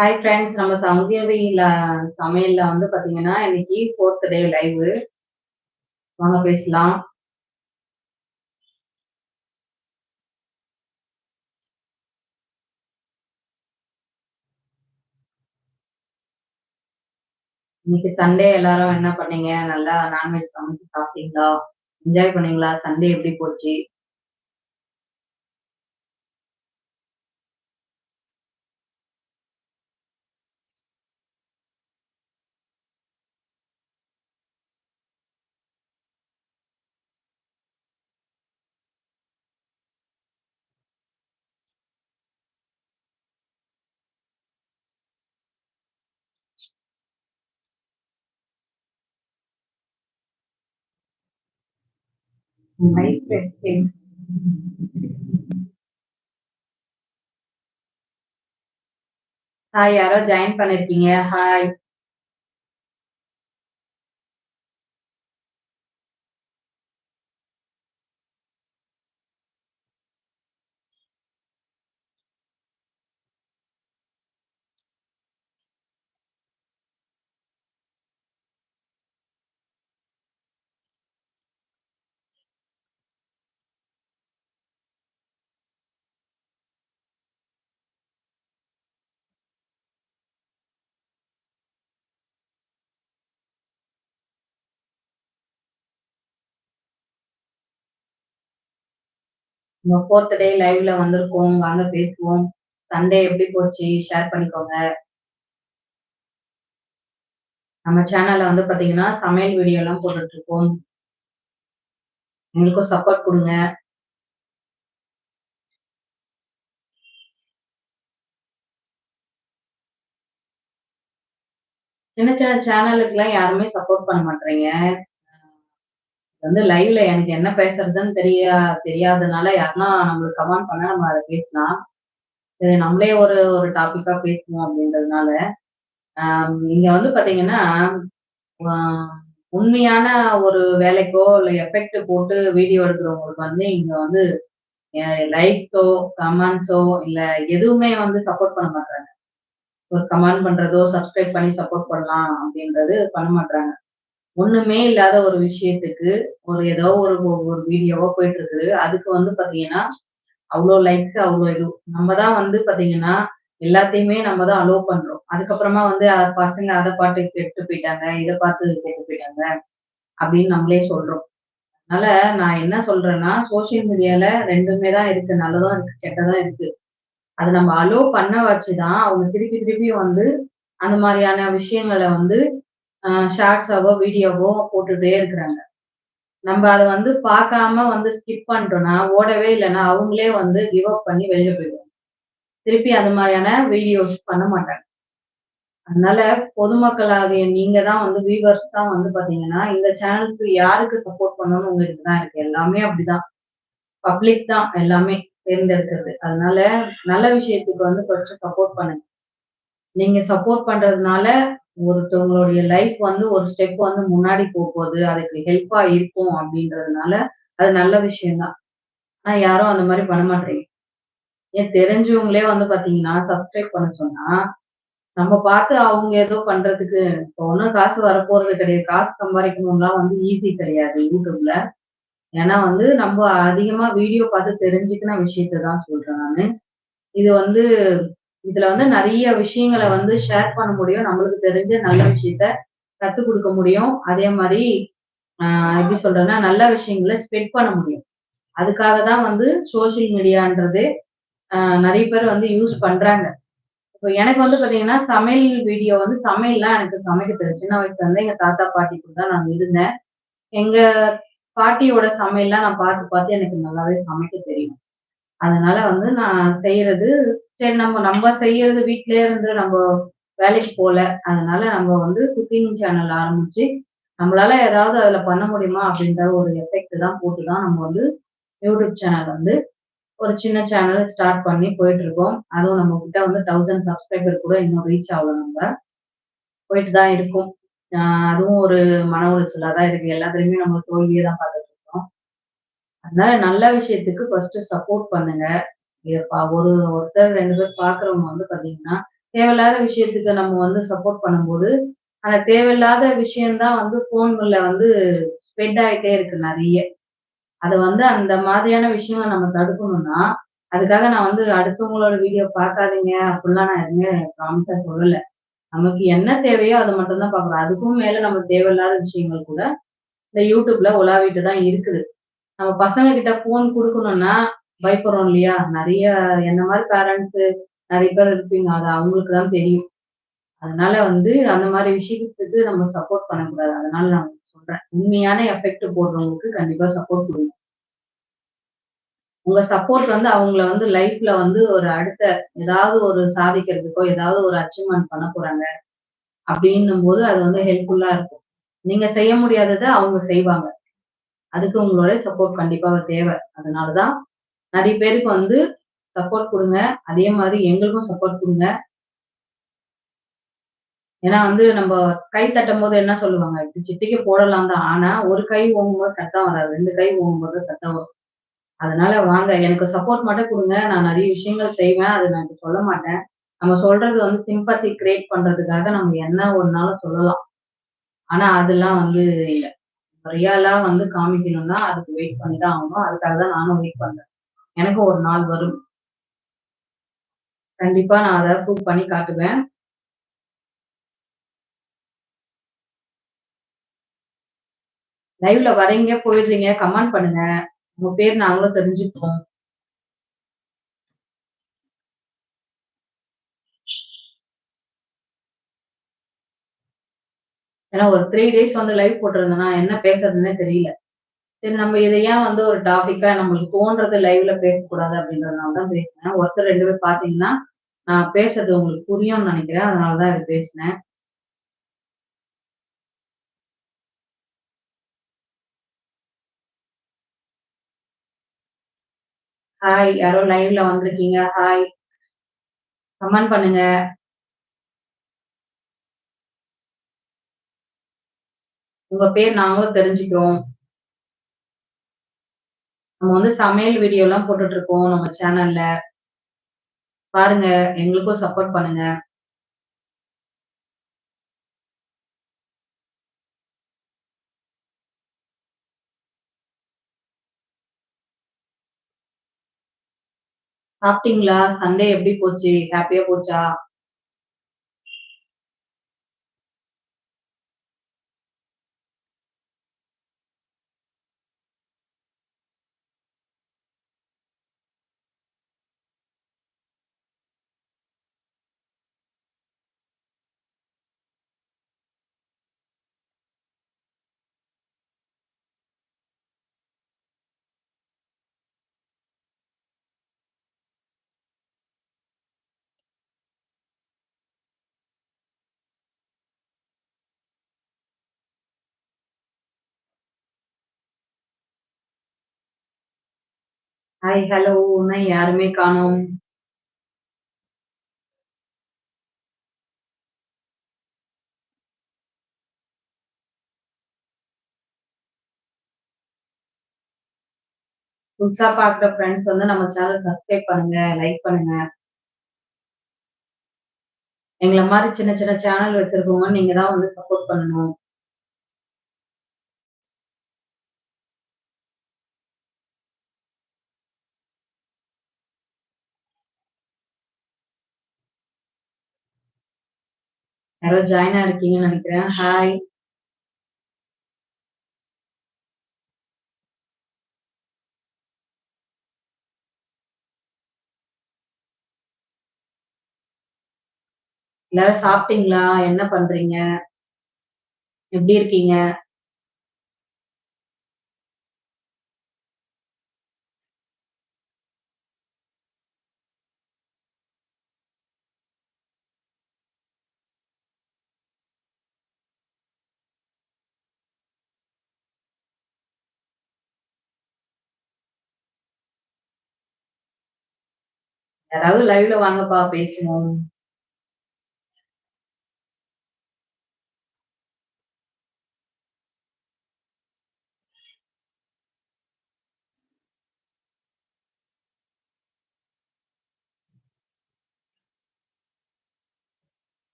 Hi friends நம்ம சங்கவில சமையல்ல வந்து பாத்தீங்கன்னா இன்னைக்கு ஃபோர்த் டே லைவ் வாங்க பேசலாம். இன்னைக்கு சண்டே எல்லாரும் என்ன பண்ணீங்க? நல்லா நான்வெஜ் சமைச்சு சாப்பிட்டீங்களா? என்ஜாய் பண்ணீங்களா? சண்டே எப்படி போச்சு? நைட் ஹாய் யாரோ ஜாயின் பண்ணிருக்கீங்க ஹாய் நம்ம ஃபோர்த் டே லைவ்ல வந்திருக்கோம். வாங்க பேசுவோம். சண்டே எப்படி போச்சு? ஷேர் பண்ணிக்கோங்க. நம்ம சேனல்ல வந்து பாத்தீங்கன்னா சமையல் வீடியோ எல்லாம் போட்டுட்டு இருக்கோம். எங்களுக்கும் சப்போர்ட் கொடுங்க. சின்ன சின்ன சேனலுக்கு எல்லாம் யாருமே சப்போர்ட் பண்ண மாட்டீங்க வந்து லைவ்ல எனக்கு என்ன பேசுறதுன்னு தெரியா தெரியாதனால யாருன்னா நம்மளுக்கு கமெண்ட் பண்ண நம்ம அதை பேசலாம். சரி நம்மளே ஒரு ஒரு டாபிக்கா பேசுவோம் அப்படின்றதுனால இங்க வந்து பாத்தீங்கன்னா உண்மையான ஒரு வேலைக்கோ இல்லை எஃபெக்ட் போட்டு வீடியோ எடுக்கிறவங்களுக்கு வந்து இங்க வந்து லைக்ஸோ கமெண்ட்ஸோ இல்ல எதுவுமே வந்து சப்போர்ட் பண்ண மாட்டாங்க ஒரு கமெண்ட் பண்றதோ சப்ஸ்கிரைப் பண்ணி சப்போர்ட் பண்ணலாம் அப்படின்றது பண்ண மாட்டாங்க ஒண்ணுமே இல்லாத ஒரு விஷயத்துக்கு ஒரு ஏதோ ஒரு ஒரு வீடியோவோ போயிட்டு இருக்குது அதுக்கு வந்து பாத்தீங்கன்னா அவ்வளோ லைக்ஸ் அவ்வளோ இது. நம்ம தான் வந்து பாத்தீங்கன்னா எல்லாத்தையுமே நம்ம தான் அலோவ் பண்றோம். அதுக்கப்புறமா வந்து பசங்க அதை பாட்டு கெட்டு போயிட்டாங்க இதை பார்த்து கெட்டு போயிட்டாங்க அப்படின்னு நம்மளே சொல்றோம். அதனால நான் என்ன சொல்றேன்னா சோசியல் மீடியால ரெண்டுமே தான் இருக்கு. நல்லதும் இருக்கு கெட்டதும் இருக்கு. அது நம்ம அலோவ் பண்ண வச்சுதான் அவங்க திருப்பி திருப்பி வந்து அந்த மாதிரியான விஷயங்களை வந்து ஷார்ட்ஸாவோ வீடியோவோ போட்டுட்டே இருக்கிறாங்க. நம்ம அதை வந்து பார்க்காம வந்து ஸ்கிப் பண்ணிட்டோம்னா ஓடவே இல்லைன்னா அவங்களே வந்து கிவ் அப் பண்ணி வெளியில போயிடுவாங்க. திருப்பி அந்த மாதிரியான வீடியோஸ் பண்ண மாட்டாங்க. அதனால பொதுமக்களாகிய நீங்க தான் வந்து வியூவர்ஸ் தான் வந்து பாத்தீங்கன்னா இந்த சேனலுக்கு யாருக்கு சப்போர்ட் பண்ணணும்னு உங்களுக்கு தான் இருக்கு. எல்லாமே அப்படிதான். பப்ளிக் தான் எல்லாமே தேர்ந்தெடுக்கிறது. அதனால நல்ல விஷயத்துக்கு வந்து ஃபர்ஸ்ட் சப்போர்ட் பண்ணுங்க. நீங்க சப்போர்ட் பண்றதுனால ஒருத்தவங்களுடைய லைஃப் வந்து ஒரு ஸ்டெப் வந்து முன்னாடி போகுது அதுக்கு ஹெல்ப்பா இருக்கும் அப்படின்றதுனால அது நல்ல விஷயம்தான். ஆனா யாரும் அந்த மாதிரி பண்ண மாட்டேங்க ஏன் தெரிஞ்சவங்களே வந்து பாத்தீங்கன்னா சப்ஸ்கிரைப் பண்ண சொன்னா நம்ம பார்த்து அவங்க ஏதோ பண்றதுக்கு இப்போ ஒன்றும் காசு வரப்போறது கிடையாது. காசு சம்பாதிக்கணும்லாம் வந்து ஈஸி கிடையாது யூடியூப்ல. ஏன்னா வந்து நம்ம அதிகமா வீடியோ பார்த்து தெரிஞ்சுக்கின விஷயத்த தான் சொல்றேன் நான். இது வந்து இதுல வந்து நிறைய விஷயங்களை வந்து ஷேர் பண்ண முடியும். நம்மளுக்கு தெரிஞ்ச நல்ல விஷயத்த கத்துக் கொடுக்க முடியும். அதே மாதிரி ஆஹ் எப்படி சொல்றேன்னா நல்ல விஷயங்களை ஸ்ப்ரெட் பண்ண முடியும். அதுக்காக தான் வந்து சோசியல் மீடியான்றது நிறைய பேர் வந்து யூஸ் பண்றாங்க. இப்போ எனக்கு வந்து பாத்தீங்கன்னா சமையல் வீடியோ வந்து சமையல்லாம் எனக்கு சமைக்க தெரியும். சின்ன வயசுல இருந்து எங்க தாத்தா பாட்டி கூட தான் நான் இருந்தேன். எங்க பாட்டியோட சமையல்லாம் நான் பார்த்து பார்த்து எனக்கு நல்லாவே சமைக்க தெரியும். அதனால வந்து நான் செய்யறது சரி நம்ம நம்ம செய்யறது வீட்லயே இருந்து நம்ம வேலைக்கு போல. அதனால நம்ம வந்து குக்கிங் சேனல் ஆரம்பிச்சு நம்மளால ஏதாவது அதுல பண்ண முடியுமா அப்படின்ற ஒரு எஃபெக்ட் தான் போட்டு தான் நம்ம வந்து யூடியூப் சேனல் வந்து ஒரு சின்ன சேனல் ஸ்டார்ட் பண்ணி போயிட்டு இருக்கோம். அதுவும் நம்ம கிட்ட வந்து தௌசண்ட் சப்ஸ்கிரைபர் கூட இன்னும் ரீச் ஆகல நம்ம. போயிட்டு தான் இருக்கும். அதுவும் ஒரு மன உளைச்சலா தான் இருக்கு. எல்லாத்துலயுமே நம்ம தோல்வியே தான் பார்த்துட்டு இருக்கோம். அதனால நல்ல விஷயத்துக்கு ஃபர்ஸ்ட் சப்போர்ட் பண்ணுங்க. ஒரு ஒருத்தர் ரெண்டு பேர் பாக்குறவங்க வந்து பாத்தீங்கன்னா தேவையில்லாத விஷயத்துக்கு நம்ம வந்து சப்போர்ட் பண்ணும்போது, அந்த தேவையில்லாத விஷயம்தான் வந்து ஃபோன்கள்ல வந்து ஸ்ப்ரெட் ஆயிட்டே இருக்கு நிறைய அது வந்து அந்த மாதிரியான விஷயங்கள நம்ம தடுக்கணும்னா, அதுக்காக நான் வந்து அடுத்தவங்களோட வீடியோ பார்க்காதீங்க அப்படிலாம் நான் எதுவுமே காமிச்சா சொல்லல. நமக்கு என்ன தேவையோ அதை மட்டும்தான் பார்க்குறோம். அதுக்கும் மேல நம்ம தேவையில்லாத விஷயங்கள் கூட இந்த யூடியூப்ல உலாவிட்டு தான் இருக்குது. நம்ம பசங்க கிட்ட ஃபோன் கொடுக்கணும்னா பயப்படுறோம் இல்லையா? நிறைய என்ன மாதிரி பேரண்ட்ஸ் நிறைய பேர் இருப்பீங்க. அது அவங்களுக்கு தான் தெரியும். அதனால வந்து அந்த மாதிரி விஷயத்துக்கு நம்ம சப்போர்ட் பண்ணக்கூடாது. அதனால நான் சொல்றேன். உண்மையான எஃபெக்ட் போடுறவங்களுக்கு கண்டிப்பா சப்போர்ட் கொடுங்க உங்க சப்போர்ட் வந்து அவங்கள வந்து லைஃப்ல வந்து ஒரு அடுத்த ஏதாவது ஒரு சாதிக்கிறதுக்கோ, ஏதாவது ஒரு அச்சீவ்மெண்ட் பண்ண போறாங்க அப்படின்னும் போது அது வந்து ஹெல்ப்ஃபுல்லா இருக்கும். நீங்க செய்ய முடியாததை அவங்க செய்வாங்க. அதுக்கு உங்களோட சப்போர்ட் கண்டிப்பா தேவை. அதனால தான் நிறைய பேருக்கு வந்து சப்போர்ட் கொடுங்க அதே மாதிரி எங்களுக்கும் சப்போர்ட் கொடுங்க ஏன்னா வந்து நம்ம கை தட்டும்போது என்ன சொல்லுவாங்க? இப்படி சிட்டிக்கு போடலாம் தான். ஆனா, ஒரு கை ஓங்கும்போது சத்தம் வராது. ரெண்டு கை ஓங்கும்போது சத்தம் வரும். அதனால வாங்க எனக்கு சப்போர்ட் மட்டும் கொடுங்க நான் நிறைய விஷயங்கள் செய்வேன். அதை நான் சொல்ல மாட்டேன். நம்ம சொல்றது வந்து சிம்பத்தி கிரியேட் பண்றதுக்காக நம்ம என்ன ஒன்னாலும் சொல்லலாம். ஆனா, அதெல்லாம் வந்து இல்லை ரியலா வந்து காமிக்கணும்னா, அதுக்கு வெயிட் பண்ணி தான் ஆகணும். அதுக்காக தான் நானும் வெயிட் பண்றேன். எனக்கும் ஒரு நாள் வரும். கண்டிப்பா நான் அதை ப்ரூவ் பண்ணி காட்டுவேன். லைவ்ல வரீங்க, போயிடுறீங்க. கமெண்ட் பண்ணுங்க. உங்க பேர் நாங்களும் தெரிஞ்சுப்போம். ஏன்னா ஒரு த்ரீ டேஸ் வந்து லைவ் போட்டிருந்தேன்னா, என்ன பேசுறதுன்னே தெரியல. சரி நம்ம இதை ஏன் வந்து ஒரு டாபிக்கா நம்மளுக்கு தோன்றது லைவ்ல பேசக்கூடாது அப்படின்றதுனால தான் பேசினேன். ஒருத்தர் ரெண்டு பேர் பாத்தீங்கன்னா நான் பேசுறது உங்களுக்கு புரியும்னு நினைக்கிறேன் அதனால தான் பேசினேன். ஹாய் யாரோ லைவ்ல வந்திருக்கீங்க. ஹாய். கமெண்ட் பண்ணுங்க. உங்க பேர் நாங்களும் தெரிஞ்சுக்கிறோம். நம்ம வந்து சமையல் வீடியோ எல்லாம் போட்டுட்டு இருக்கோம் நம்ம சேனல்ல. பாருங்க. எங்களுக்கும் சப்போர்ட் பண்ணுங்க. சாப்பிட்டீங்களா? சண்டே எப்படி போச்சு? ஹாப்பியா போச்சா? Hi, hello. இன்னும் யாருமே காணோம். புதுசா பாக்குற ஃப்ரெண்ட்ஸ் வந்து நம்ம சேனல் சப்ஸ்கிரைப் பண்ணுங்க, லைக் பண்ணுங்க. எங்கள மாதிரி சின்ன சின்ன சேனல் வச்சிருக்கவங்க நீங்க தான் வந்து சப்போர்ட் பண்ணணும். யாரோ ஜாயின் ஆயிருக்கீங்கன்னு நினைக்கிறேன் ஹாய். எல்லாரும் சாப்பிட்டீங்களா? என்ன பண்றீங்க? எப்படி இருக்கீங்க? யாராவது லைவ்ல வாங்கப்பா பேசுவோம்.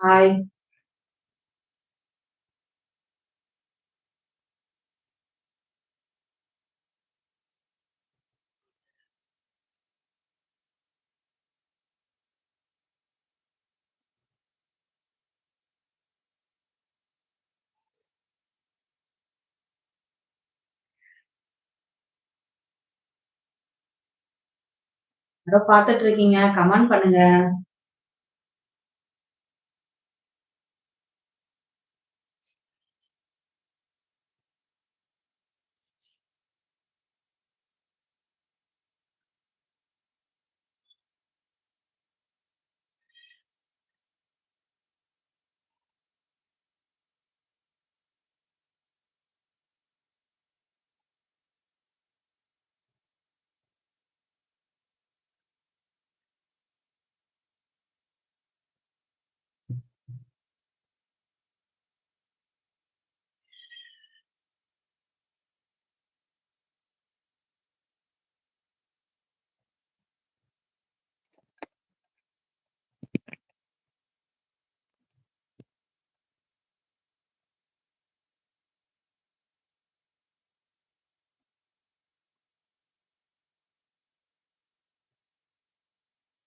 ஹாய். ஏதோ பார்த்துட்டு இருக்கீங்க. கமெண்ட் பண்ணுங்க.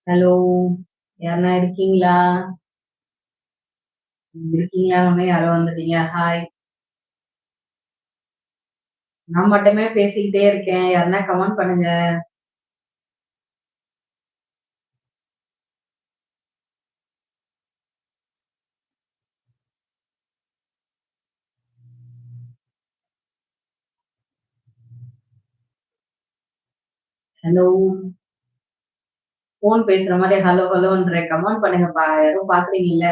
ஹலோ. யாருனா இருக்கீங்களா? இருக்கீங்களான்னோனே யாரோ வந்துட்டீங்க. ஹாய். நான் மட்டுமே பேசிக்கிட்டே இருக்கேன். யாருன்னா கமெண்ட் பண்ணுங்க. ஹலோ. போன் பேசுற மாதிரி ஹலோ ஹலோன்ற கமெண்ட் பண்ணுங்கப்பா. யாரும் பார்க்குறீங்கல்ல?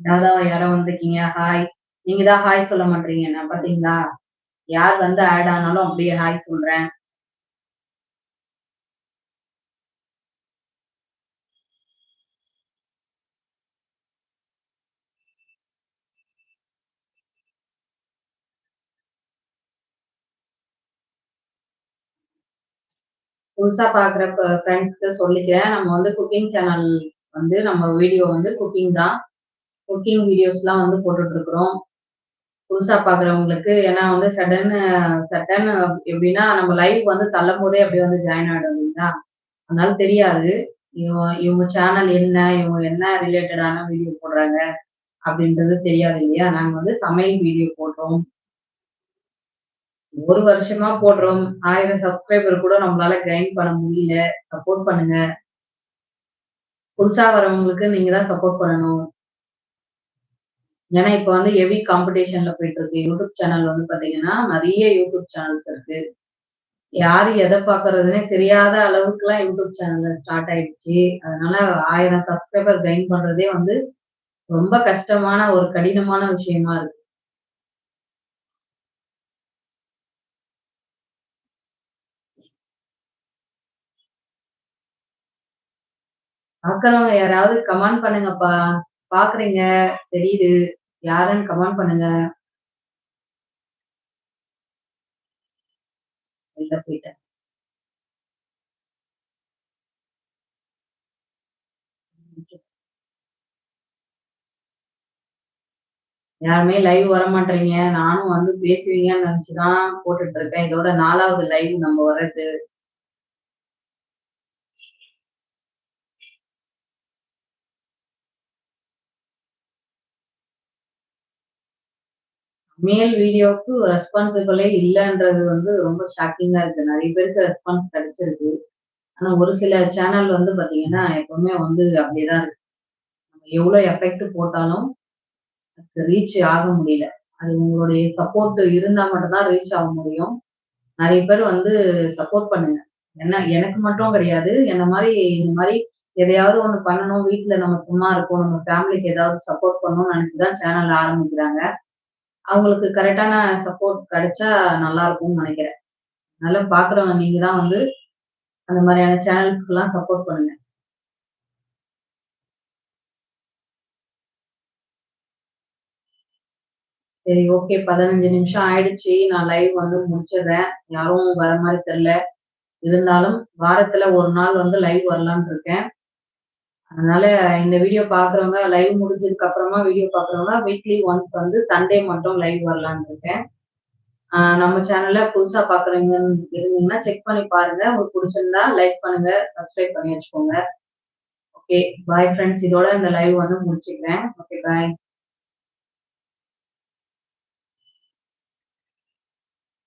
அதான் யாரோ வந்திருக்கீங்க. ஹாய். நீங்க தான் ஹாய் சொல்ல மாட்டீங்க நான் பாத்தீங்களா யார் வந்து ஆட் ஆனாலும் அப்படியே ஹாய் சொல்றேன். புதுசா பாக்குற ஃப்ரெண்ட்ஸ்க்கு சொல்லிக்கிறேன். நம்ம வந்து குக்கிங் சேனல் வந்து நம்ம வீடியோ வந்து குக்கிங் தான். குக்கிங் வீடியோஸ்லாம் வந்து போட்டுட்ருக்குறோம். புதுசா பார்க்குறவங்களுக்கு ஏன்னா வந்து சடன்னு சடன் எப்படின்னா, நம்ம லைவ் வந்து தள்ளம்போதே அப்படியே வந்து ஜாயின் ஆயிடும் இல்லைங்களா? அதனால தெரியாது. இவ இவங்க சேனல் என்ன? இவங்க என்ன ரிலேட்டடான வீடியோ போடுறாங்க? அப்படின்றது தெரியாது இல்லையா? நாங்க வந்து சமையல் வீடியோ போடுறோம். ஒரு வருஷமா போடுறோம். ஆயிரம் சப்ஸ்கிரைபர் கூட நம்மளால கெயின் பண்ண முடியல. சப்போர்ட் பண்ணுங்க. புதுசா வரவங்களுக்கு நீங்க தான் சப்போர்ட் பண்ணணும். ஏன்னா, இப்ப வந்து ஹெவி காம்படிஷன்ல போயிட்டுருக்கு. யூடியூப் சேனல் வந்து பாத்தீங்கன்னா நிறைய யூடியூப் சேனல்ஸ் இருக்கு. யாரு எதை பாக்குறதுன்னே தெரியாத அளவுக்குலாம் யூடியூப் சேனல் ஸ்டார்ட் ஆயிடுச்சு. அதனால ஆயிரம் சப்ஸ்கிரைபர் கெயின் பண்றதே வந்து ரொம்ப கஷ்டமான ஒரு கடினமான விஷயமா இருக்கு. பாக்குறவங்க யாராவது கமெண்ட் பண்ணுங்கப்பா. பாக்குறீங்க தெரியுது. யாருன்னு கமெண்ட் பண்ணுங்க. வெளில போயிட்டேன். யாருமே லைவ் வரமாட்றீங்க. நானும் வந்து பேசுவீங்கன்னு நினைச்சுதான் போட்டுட்டு இருக்கேன். இதோட நாலாவது லைவ் நம்ம வர்றது. மேல் வீடியோவுக்கு ரெஸ்பான்சிபிளே இல்லைன்றது வந்து ரொம்ப ஷாக்கிங்கா இருக்கு. நிறைய பேருக்கு ரெஸ்பான்ஸ் கிடைச்சிருக்கு. ஆனா ஒரு சில சேனல் வந்து பார்த்தீங்கன்னா, எப்பவுமே வந்து அப்படியே தான் இருக்கு. நம்ம எவ்வளோ எஃபெக்ட் போட்டாலும் அதுக்கு ரீச் ஆக முடியல. அது உங்களுடைய சப்போர்ட் இருந்தா மட்டும்தான் ரீச் ஆக முடியும். நிறைய பேர் வந்து சப்போர்ட் பண்ணுங்க. என்ன எனக்கு மட்டும் கிடையாது. என்ன மாதிரி இந்த மாதிரி எதையாவது ஒண்ணு பண்ணணும். வீட்டில் நம்ம சும்மா இருக்கோம். நம்ம ஃபேமிலிக்கு ஏதாவது சப்போர்ட் பண்ணணும்னு நினச்சி தான் சேனல் ஆரம்பிக்கிறாங்க. அவங்களுக்கு கரெக்டான சப்போர்ட் கிடைச்சா நல்லா இருக்கும்னு நினைக்கிறேன். நல்லா பாக்குறவங்க நீங்க தான் வந்து அந்த மாதிரியான சேனல்ஸ்க்குலாம் சப்போர்ட் பண்ணுங்க. சரி ஓகே பதினஞ்சு நிமிஷம் ஆயிடுச்சு. நான் லைவ் வந்து முடிச்சிடுறேன். யாரும் வர மாதிரி தெரியல. இருந்தாலும் வாரத்துல ஒரு நாள் வந்து லைவ் வரலான்னு இருக்கேன். அதனால இந்த வீடியோ பார்க்குறவங்க லைவ் முடிஞ்சதுக்கு அப்புறமா வீடியோ பார்க்குறவங்க வீக்லி ஒன்ஸ் வந்து சண்டே மட்டும் லைவ் வரலான்னு இருக்கேன். நம்ம சேனல்ல புதுசா பாக்குறீங்க இருந்தீங்கன்னா செக் பண்ணி பாருங்க. உங்களுக்கு பிடிச்சிருந்தா லைக் பண்ணுங்க, சப்ஸ்கிரைப் பண்ணி வச்சுக்கோங்க. ஓகே. பாய் ஃப்ரெண்ட்ஸ் இதோட இந்த லைவ் வந்து முடிச்சுக்கிறேன். Okay bye.